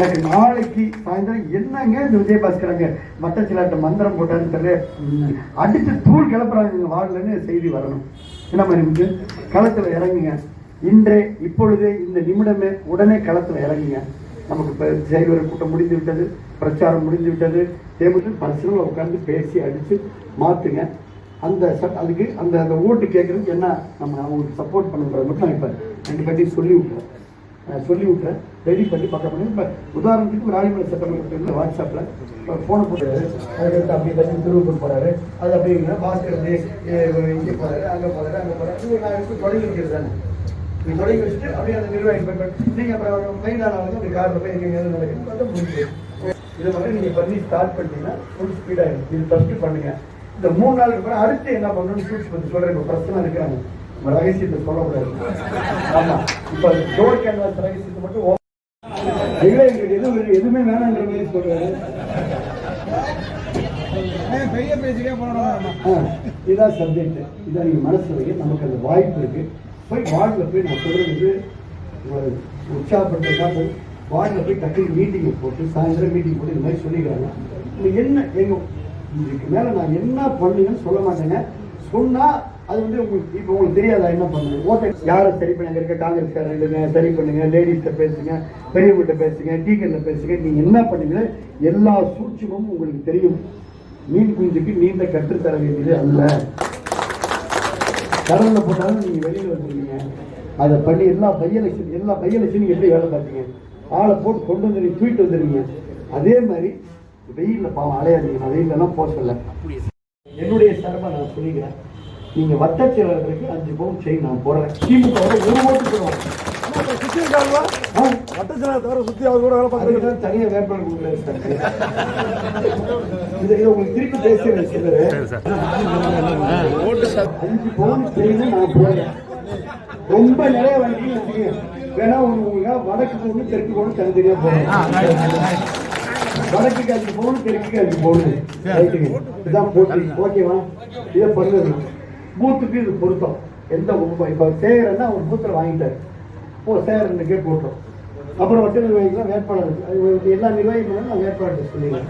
எனக்கு நாளைக்கு சாயந்தரம் என்னங்க இந்த விஜயபாஸ்கரங்க மட்டச்சிலாட்ட மந்திரம் போட்டாருன்னு தெரியல. அடித்து அடிச்சு தூள் கிளப்புறாங்க வார்டுலன்னு செய்தி வரணும். என்ன மாதிரி களத்தில் இறங்குங்க. இன்றே இப்பொழுதே இந்த நிமிடமே உடனே களத்தில் இறங்குங்க. நமக்கு இப்போ செய்வர் கூட்டம் முடிந்து விட்டது பிரச்சாரம் முடிந்து விட்டது. தேர்தல் பர்சனலாக உட்காந்து பேசி அடித்து மாற்றுங்க அந்த சட் அதுக்கு அந்த அந்த ஓட்டு கேட்குறதுக்கு என்ன நம்ம அவங்களுக்கு சப்போர்ட் பண்ணுறது மட்டும் நான் இப்போ ரெண்டு பேர்ட்டி சொல்லி விட்டுறேன். நான் சொல்லி விட்டேன் ரெடி பண்ணி பக்கம் பண்ணி இப்போ உதாரணத்துக்கு ராணிமலை சட்டமன்றத்தில் வாட்ஸ்அப்பில் ஃபோனை போட்டுறாரு அதுக்கடுத்து அப்படியே தண்ணி திருவள்ளூர் போகிறாரு அது அப்படிங்கிற பாஸ்கர் அப்படியே இங்கே போகிறாரு அங்கே போகிறாரு அங்கே போகிறாரு நான் எடுத்து தொடங்கி வைக்கிறது தானே? நீ தொடங்கி வச்சுட்டு அப்படியே அந்த நிர்வாகி போய் நீங்கள் அப்புறம் மெயினான வந்து அப்படி காரில் போய் எங்கே எது நடக்குது. பார்த்தா முடிஞ்சு இதை மாதிரி நீங்கள் பண்ணி ஸ்டார்ட் பண்ணிங்கன்னா ஃபுல் ஸ்பீடாக இருக்கும் இது ஃபஸ்ட்டு பண்ணுங்க. இந்த மூணு நாளுக்கு அப்புறம் அடுத்து என்ன பண்ணணும்னு சூஸ் பண்ணி சொல்கிறேன் இப்போ பிரச்சனை இருக்காங்க ரகசியத்தை சொல்லக்கூடாது. ஆமா. இப்போ டோர் கேன்வாஸ் ரகசியத்தை மட்டும் இல்லை எங்களுக்கு எதுவும் எதுவுமே வேணாங்கிற மாதிரி சொல்றாரு. பெரிய பேச்சுக்கே போனோம் இதான் சப்ஜெக்ட் இதான் நீங்க மனசு வைக்க நமக்கு அந்த வாய்ப்பு இருக்கு. போய் வார்டில் போய் நான் சொல்றது உங்களை உற்சாகப்படுத்தா போய் வார்டில் போய் டக்குனு மீட்டிங் போட்டு சாயந்தரம் மீட்டிங் போட்டு இந்த மாதிரி சொல்லிக்கிறாங்க. என்ன எங்க இதுக்கு மேல நான் என்ன பண்ணுங்கன்னு சொல்ல மாட்டேங்க. சொன்னா அது வந்து உங்களுக்கு இப்போ உங்களுக்கு தெரியாதா என்ன பண்ணுங்க ஓட்டை யாரை சரி பண்ணுங்க? இருக்க காங்கிரஸ்காரங்க இல்லைங்க சரி பண்ணுங்க லேடிஸ்கிட்ட பேசுங்க பெரியவங்கள்ட்ட பேசுங்க டீக்கன்ல பேசுங்க. நீங்க என்ன பண்ணுங்க? எல்லா சூட்சமும் உங்களுக்கு தெரியும். மீன் குஞ்சுக்கு நீண்ட கற்றுத்தர வேண்டியது அல்ல. கடலில் போட்டாலும் நீங்க வெளியில் வந்துருவீங்க. அதை பண்ணி எல்லா பையலட்சம் எல்லா பையலட்சம் எப்படி வேலை பார்த்தீங்க ஆளை போட்டு கொண்டு வந்து தூக்கிட்டு வந்துருவீங்க. அதே மாதிரி வெயிலில் பாவம் அலையாதீங்க. நான் வெயிலெல்லாம் போக சொல்ல. என்னுடைய சார்பா நான் சொல்லிக்கிறேன். நீங்க வட்ட செயலர்களுக்கு அஞ்சு பவுன் செயின் நான் போடுறேன். திமுக ஒரு ஓட்டு போடுவோம் சுத்தி இருக்காங்களா வட்டச்சனை தவிர சுத்தி அவர் கூட வேலை பார்த்துட்டு அதுக்கு தனியா வேட்பாளர் கொடுக்குறாரு சார். இதை இதை உங்களுக்கு திருப்பி பேசுறேன் சிலரு அஞ்சு பவுன் செயின் நான் போடுறேன். ரொம்ப நிறைய வாங்கி வேணா உங்களுக்கு வடக்கு போகணும் தெற்கு போகணும் தனித்தனியா போகணும் வடக்குக்கு அஞ்சு போகணும் தெற்குக்கு அஞ்சு போகணும் ரைட்டுங்க இதுதான் போட்டி. ஓகேவா? இதை பண்ணுறது பூத்துக்கு இது பொருத்தம். எந்த இப்போ சேகரன்னா அவர் பூத்தில் வாங்கிட்டாரு. ஓ சேகரனுக்கே போட்டோம் அப்புறம் வட்ட நிர்வாகிகள் வேட்பாளர் எல்லா நிர்வாகிகளும் நான் வேட்பாளர் சொல்லிடுறேன்.